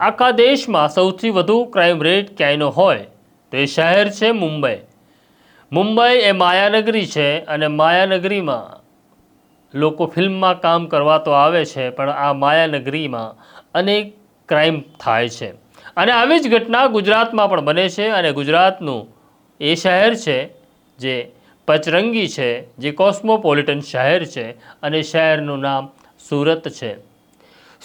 આખા દેશમાં સૌથી વધુ ક્રાઇમ રેટ ક્યાંયનો હોય તો એ શહેર છે મુંબઈ. મુંબઈ એ માયાનગરી છે અને માયાનગરીમાં લોકો ફિલ્મમાં કામ કરવા તો આવે છે, પણ આ માયાનગરીમાં અનેક ક્રાઇમ થાય છે. અને આવી જ ઘટના ગુજરાતમાં પણ બને છે અને ગુજરાતનું એ શહેર છે જે પચરંગી છે, જે કોસ્મોપોલિટન શહેર છે અને શહેરનું નામ સુરત છે.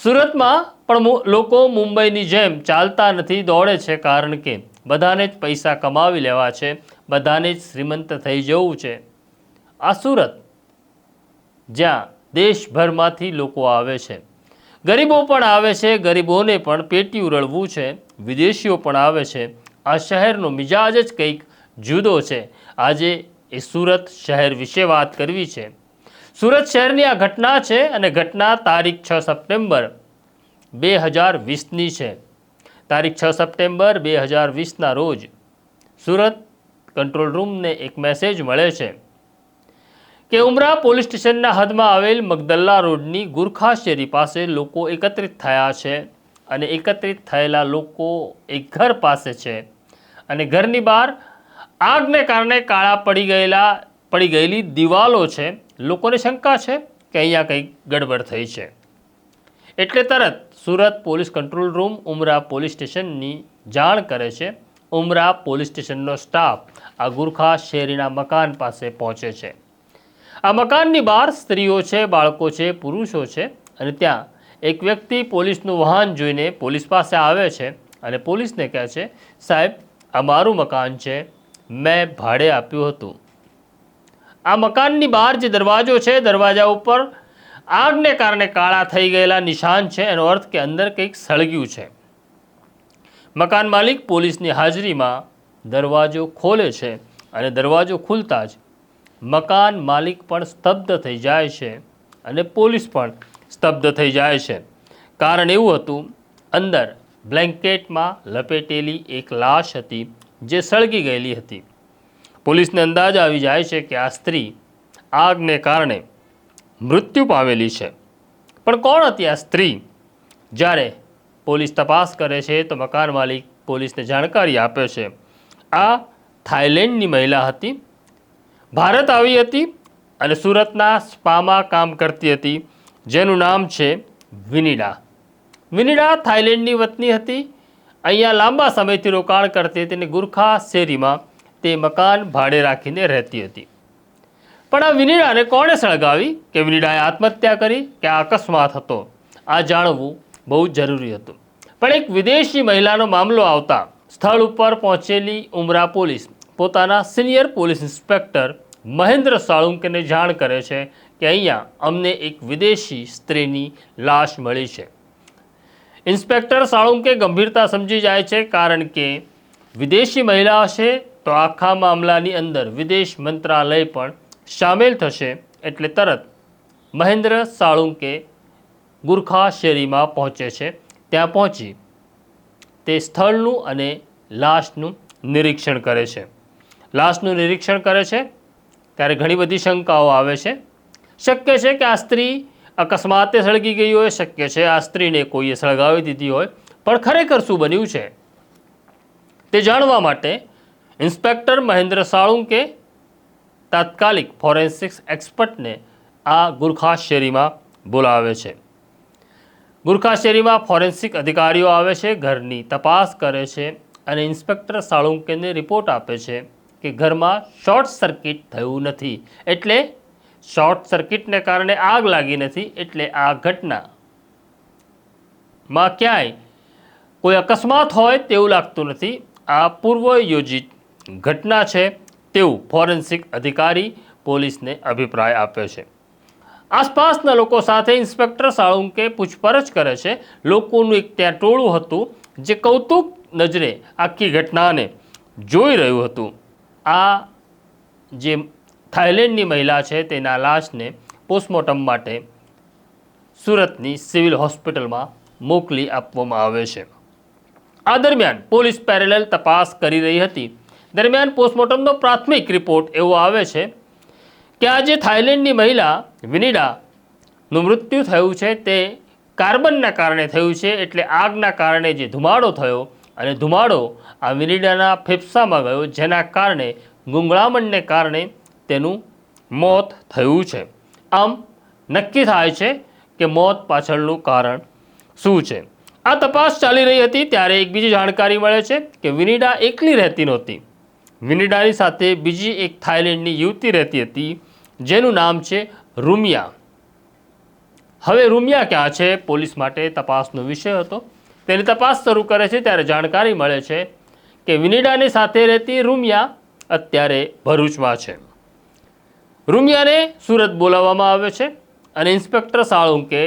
સુરતમાં પણ લોકો મુંબઈની જેમ ચાલતા નથી, દોડે છે કારણ કે બધાને જ પૈસા કમાવી લેવા છે, બધાને જ શ્રીમંત થઈ જવું છે. આ સુરત, જ્યાં દેશભરમાંથી લોકો આવે છે. ગરીબો પણ આવે છે, ગરીબોને પણ પેટી ઉરળવું છે, વિદેશીઓ પણ આવે છે. આ શહેરનો મિજાજ જ કંઈક જુદો છે. આજે એ સુરત શહેર વિશે વાત કરવી છે. સુરત શહેરની આ ઘટના છે અને ઘટના તારીખ છ સપ્ટેમ્બર બે હજાર વીસની છે. તારીખ છ સપ્ટેમ્બર બે હજાર વીસના રોજ સુરત કંટ્રોલ રૂમને એક મેસેજ મળે છે કે ઉમરા પોલીસ સ્ટેશનના હદમાં આવેલ મગદલ્લા રોડની ગુરખા શેરી પાસે લોકો એકત્રિત થયા છે અને એકત્રિત થયેલા લોકો એક ઘર પાસે છે અને ઘરની બહાર આગને કારણે કાળા પડી ગયેલા, પડી ગયેલી દિવાલો છે. લોકોને શંકા છે કે અહીંયા કંઈક ગડબડ થઈ છે. એટલે તરત Surat police control room Umra police સ્ટેશનની જાણ કરે છે. ઉમરા પોલીસ સ્ટેશનનો સ્ટાફ આ ગુરખા શેરીના મકાન પાસે પહોંચે છે. આ મકાનની બહાર સ્ત્રીઓ છે, બાળકો છે, પુરુષો છે અને ત્યાં એક વ્યક્તિ પોલીસનું વાહન જોઈને પોલીસ પાસે આવે છે અને પોલીસને કહે છે, સાહેબ, આ મારું મકાન છે. મેં ભાડે આપ્યું હતું. આ મકાનની બહાર જે દરવાજો છે, દરવાજા ઉપર આગને કારણે કાળા થઈ ગયેલા નિશાન છે, એનો અર્થ કે અંદર કંઈક સળગ્યું છે. મકાન માલિક પોલીસની હાજરીમાં દરવાજો ખોલે છે અને દરવાજો ખુલતા જ મકાન માલિક પણ સ્તબ્ધ થઈ જાય છે અને પોલીસ પણ સ્તબ્ધ થઈ જાય છે. કારણ એવું હતું, અંદર બ્લેન્કેટમાં લપેટેલી એક લાશ હતી જે સળગી ગયેલી હતી. પોલીસને અંદાજ આવી જાય છે કે આ સ્ત્રી આગને કારણે મૃત્યુ પામેલી છે. પણ કોણ હતી આ સ્ત્રી? જ્યારે પોલીસ તપાસ કરે છે તો મકાન માલિક પોલીસને જાણકારી આપે છે. આ થાઈલેન્ડની મહિલા હતી. ભારત આવી હતી અને સુરતના સ્પામાં કામ કરતી હતી, જેનું નામ છે વિનિડા. વિનિડા થાઈલેન્ડની વતની હતી. અહીંયા લાંબા સમયથી રોકાણ કરતી હતી અને ગુરખા શેરીમાં તે મકાન ભાડે રાખીને રહેતી હતી. પણ આ વિનિડાને કોણે સળગાવી કે વિનિડાએ આત્મહત્યા કરી કે અકસ્માત હતો? આ જાણવું બહુ જરૂરી હતું. પણ એક વિદેશી મહિલાનો મામલો આવતા સ્થળ ઉપર પહોંચેલી ઉમરા પોલીસ પોતાના સિનિયર પોલીસ ઇન્સ્પેક્ટર મહેન્દ્ર સાળુંકેને જાણ કરે છે કે અહીંયા અમને એક વિદેશી સ્ત્રીની લાશ મળી છે. ઇન્સ્પેક્ટર સાળુંકે ગંભીરતા સમજી જાય છે કારણ કે વિદેશી મહિલા હશે તો આખા મામલાની અંદર વિદેશ મંત્રાલય પણ સામેલ થશે એટલે તરત મહેન્દ્ર સાળુંકે ગુરખા શેરીમાં પહોંચે છે. ત્યાં પહોંચી તે સ્થળનું અને લાશનું નિરીક્ષણ કરે છે. લાશનું નિરીક્ષણ કરે છે. ત્યારે ઘણી બધી શંકાઓ આવે છે. શક્ય છે કે આ સ્ત્રી અકસ્માતે સળગી ગઈ હોય, શક્ય છે આ સ્ત્રીને કોઈએ સળગાવી દીધી હોય, પણ ખરેખર શું બન્યું છે? તે જાણવા માટે ઇન્સ્પેક્ટર મહેન્દ્ર સાળુંકે તાત્કાલિક ફોરેન્સિક્સ એક્સપર્ટને આ ગુરખા શેરીમાં બોલાવે છે. ગુરખા શેરીમાં ફોરેન્સિક અધિકારીઓ આવે છે, ઘરની તપાસ કરે છે અને ઇન્સ્પેક્ટર સાળુંકેને રિપોર્ટ આપે છે કે ઘરમાં શોર્ટ સર્કિટ થયું નથી. એટલે શોર્ટ સર્કિટને કારણે આગ લાગી નથી, એટલે આ ઘટના. માં ક્યાંય કોઈ અકસ્માત હોય તેવું લાગતું નથી. આ પૂર્વ યોજિત ઘટના છે તેવું ફોરેન્સિક અધિકારી પોલીસને અભિપ્રાય આપ્યો છે. આસપાસના લોકો સાથે ઇન્સ્પેક્ટર સાળુંકે પૂછપરછ કરે છે. લોકોનું એક ત્યાં ટોળું હતું જે કૌતુક નજરે આખી ઘટનાને જોઈ રહ્યું હતું. આ જે થાઈલેન્ડની મહિલા છે તેના લાશને પોસ્ટમોર્ટમ માટે સુરતની સિવિલ હોસ્પિટલમાં મોકલી આપવામાં આવે છે. આ દરમિયાન પોલીસ પેરેલલ તપાસ કરી રહી હતી. દરમિયાન પોસ્ટમોર્ટમનો પ્રાથમિક રિપોર્ટ એવો આવે છે કે આજે થાઇલેન્ડની મહિલા વિનિડાનું મૃત્યુ થયું છે. તે કાર્બનના કારણે થયું છે એટલે આગના કારણે જે ધુમાડો થયો અને ધુમાડો આ વિનિડાના ફેફસામાં ગયો જેના કારણે ગુંગળામણને કારણે તેનું મોત થયું છે. આમ નક્કી થાય છે કે મોત પાછળનું કારણ શું છે? આ તપાસ ચાલી રહી હતી ત્યારે એક બીજી જાણકારી મળે છે કે વિનિડા એકલી રહેતી નહોતી. વિનિડાની સાથે બીજી એક થાઇલેન્ડની યુવતી રહેતી હતી, જેનું નામ છે રૂમિયા. હવે રૂમિયા ક્યાં છે? પોલીસ માટે તપાસનો વિષય હતો. તેની તપાસ શરૂ કરે છે ત્યારે જાણકારી મળે છે કે વિનિડાની સાથે રહેતી રૂમિયા અત્યારે ભરૂચમાં છે. રૂમિયાને સુરત બોલાવવામાં આવે છે અને ઇન્સ્પેક્ટર સાળુંકે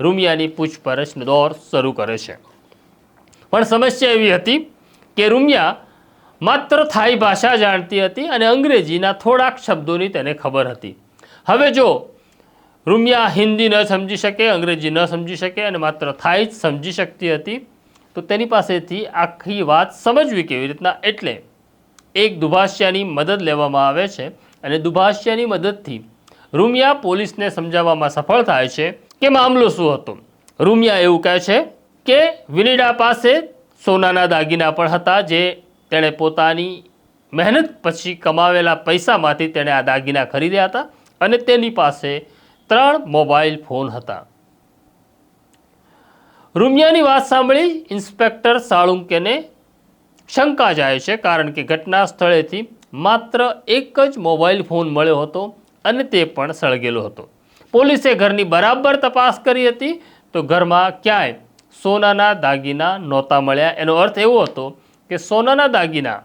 રૂમિયાની પૂછપરછનો દોર શરૂ કરે છે. પણ સમસ્યા એવી હતી કે રૂમિયા માત્ર થાઈ ભાષા જાણતી હતી અને અંગ્રેજીના થોડાક શબ્દોની તેને ખબર હતી. હવે જો રૂમિયા હિન્દી ન સમજી શકે, અંગ્રેજી ન સમજી શકે અને માત્ર થાઈ જ સમજી શકતી હતી, તો તેની પાસેથી આખી વાત સમજવી કેવી રીતના? એટલે એક દુભાષ્યાની મદદ લેવામાં આવે છે અને દુભાષ્યાની મદદથી રૂમિયા પોલીસને સમજાવવામાં સફળ થાય છે કે મામલો શું હતો. રૂમિયા એવું કહે છે કે વિનિડા પાસે સોનાના દાગીના પણ હતા જે તેણે પોતાની મહેનત પછી કમાવેલા પૈસામાંથી તેણે આ દાગીના ખરીદ્યા હતા અને તેની પાસે ત્રણ મોબાઈલ ફોન હતા. રૂમિયાની વાત સાંભળી ઇન્સ્પેક્ટર સાળુંકેને શંકા જાય છે કારણ કે ઘટના સ્થળેથી માત્ર એક જ મોબાઈલ ફોન મળ્યો હતો અને તે પણ સળગેલો હતો. પોલીસે ઘરની બરાબર તપાસ કરી હતી તો ઘરમાં ક્યાંય સોનાના દાગીના નહોતા મળ્યા. એનો અર્થ એવો હતો કે સોનાના દાગીના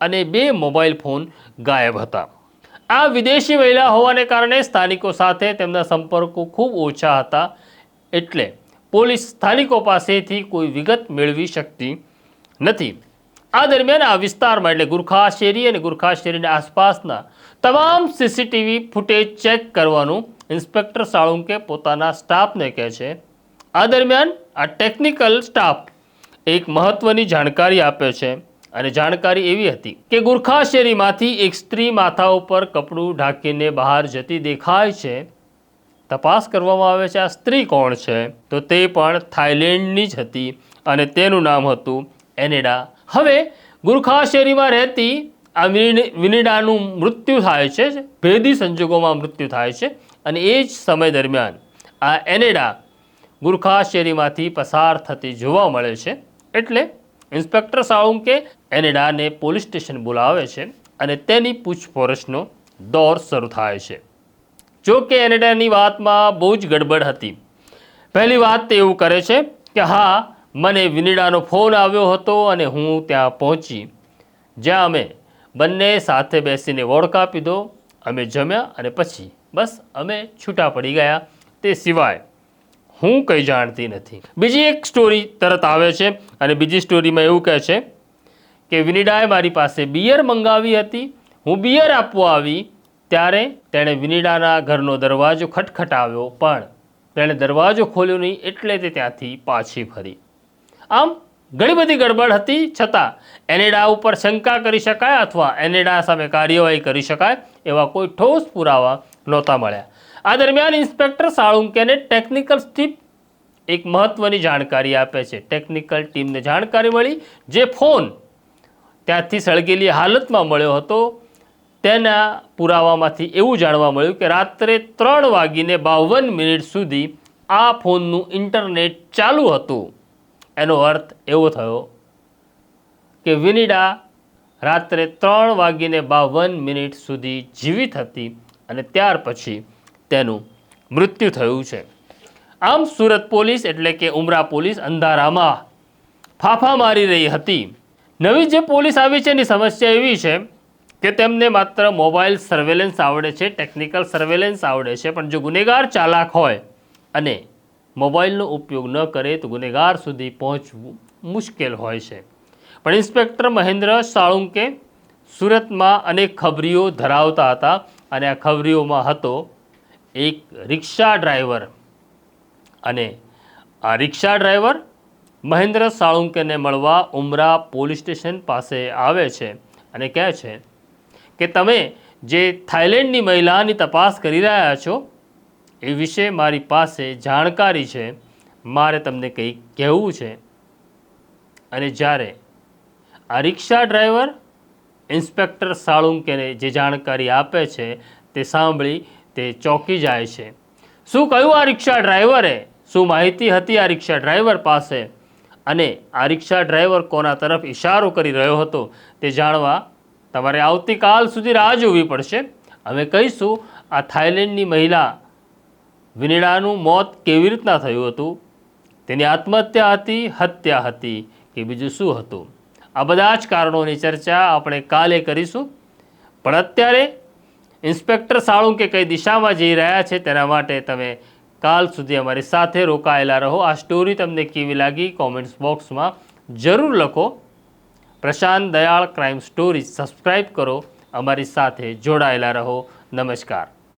અને બે મોબાઈલ ફોન ગાયબ હતા. આ વિદેશી મહિલા હોવાને કારણે સ્થાનિકો સાથે તેમના સંપર્કો ખૂબ ઓછા હતા એટલે પોલીસ સ્થાનિકો પાસેથી કોઈ વિગત મેળવી શકતી નથી. આ દરમિયાન આ વિસ્તારમાં એટલે ગુરખા શેરી અને ગુરખા શેરીની આસપાસના તમામ સીસીટીવી ફૂટેજ ચેક કરવાનું ઇન્સ્પેક્ટર સાળુંકે પોતાના સ્ટાફને કહે છે. આ દરમિયાન આ ટેકનિકલ સ્ટાફ એક મહત્વની જાણકારી આપે છે અને જાણકારી એવી હતી કે ગુરખા શેરીમાંથી એક સ્ત્રી માથા ઉપર કપડું ઢાંકીને બહાર જતી દેખાય છે. તપાસ કરવામાં આવે છે આ સ્ત્રી કોણ છે? તો તે પણ થાઇલેન્ડની જ હતી અને તેનું નામ હતું એનેડા. હવે ગુરખા શેરીમાં રહેતી આ વિનેડાનું મૃત્યુ થાય છે, ભેદી સંજોગોમાં મૃત્યુ થાય છે અને એ જ સમય દરમિયાન આ એનેડા ગુરખા શેરીમાંથી પસાર થતી જોવા મળે છે. એટલે ઇન્સ્પેક્ટર સાળુંકે એનેડાને પોલીસ સ્ટેશન બોલાવે છે અને તેની પૂછપરછનો દોર શરૂ થાય છે. જો કે એનેડાની વાતમાં બહુ જ ગડબડ હતી. પહેલી વાત તે એવું કરે છે કે, હા, મને વિનેડાનો ફોન આવ્યો હતો અને હું ત્યાં પહોંચી. જ્યાં અમે બંને સાથે બેસીને વોડકા પીધો અમે જમ્યા અને પછી બસ અમે છૂટા પડી ગયા. તે સિવાય હું કંઈ જાણતી નથી. બીજી એક સ્ટોરી તરત આવે છે અને બીજી સ્ટોરીમાં એવું કહે છે કે, વિનિડાએ મારી પાસે બિયર મંગાવી હતી. હું બિયર આપવા આવી ત્યારે તેણે વિનિડાના ઘરનો દરવાજો ખટખટાવ્યો પણ તેણે દરવાજો ખોલ્યો નહીં એટલે તે ત્યાંથી પાછી ફરી. આમ ઘણી બધી ગડબડ હતી. છતાં એનેડા ઉપર શંકા કરી શકાય અથવા એનેડા સામે કાર્યવાહી કરી શકાય એવા કોઈ ઠોસ પુરાવા નહોતા મળ્યા. આ દરમિયાન ઇન્સ્પેક્ટર સાળુંકેને ટેકનિકલ ટીમ એક મહત્વની જાણકારી આપે છે. ટેકનિકલ ટીમને જાણકારી મળી, જે ફોન ત્યાંથી સળગેલી હાલતમાં મળ્યો હતો, તેના પુરાવામાંથી એવું જાણવા મળ્યું કે રાત્રે ત્રણ વાગીને બાવન મિનિટ સુધી આ ફોનનું ઇન્ટરનેટ ચાલુ હતું. એનો અર્થ એવો થયો કે વિનિડા રાત્રે ત્રણ વાગીને બાવન મિનિટ સુધી જીવિત હતી અને ત્યાર પછી તેનું મૃત્યુ થયું છે. આમ સુરત પોલીસ એટલે કે ઉમરા પોલીસ અંધારામાં ફાફા મારી રહી હતી. નવી જે પોલીસ આવી છે એની સમસ્યા એવી છે કે તેમને માત્ર મોબાઈલ સર્વેલન્સ આવડે છે, ટેકનિકલ સર્વેલન્સ આવડે છે, પણ જો ગુનેગાર ચાલાક હોય અને મોબાઈલનો ઉપયોગ ન કરે તો ગુનેગાર સુધી પહોંચવું મુશ્કેલ હોય છે. પણ ઇન્સ્પેક્ટર મહેન્દ્ર સાળુંકે સુરતમાં અનેક ખબરીઓ ધરાવતા હતા અને આ ખબરીઓમાં હતો એક રિક્ષા ડ્રાઈવર અને આ રિક્ષા ડ્રાઈવર મહેન્દ્ર સાળુંકેને મળવા ઉમરા પોલીસ સ્ટેશન પાસે આવે છે અને કહે છે કે તમે જે થાઇલેન્ડની મહિલાની તપાસ કરી રહ્યા છો એ વિશે મારી પાસે જાણકારી છે. મારે તમને કંઈક કહેવું છે. અને જ્યારે આ રિક્ષા ડ્રાઈવર ઇન્સ્પેક્ટર સાળુંકેને જે જાણકારી આપે છે તે સાંભળી તે ચોંકી જાય છે. શું કહ્યું આ રિક્ષા ડ્રાઈવરે? શું માહિતી હતી આ રિક્ષા ડ્રાઈવર પાસે? અને આ રિક્ષા ડ્રાઈવર કોના તરફ ઇશારો કરી રહ્યો હતો તે જાણવા તમારે આવતીકાલ સુધી રાહ જોવી પડશે. અમે કહીશું, આ થાઈલેન્ડની મહિલા વિનેડાનું મોત કેવી રીતના થયું હતું? તેની આત્મહત્યા હતી, હત્યા હતી કે બીજું શું હતું? આ બધા જ કારણોની ચર્ચા આપણે કાલે કરીશું. પણ અત્યારે ઇન્સ્પેક્ટર સાળુંકે કઈ દિશામાં જઈ રહ્યા છે તેના માટે તમે કાલ સુધી અમારી સાથે રોકાયેલા રહો. આ સ્ટોરી તમને કેવી લાગી? કોમેન્ટ્સ બોક્સમાં જરૂર લખો. Prashant Dayal crime story subscribe કરો. અમારી સાથે જોડાયેલા રહો. નમસ્કાર.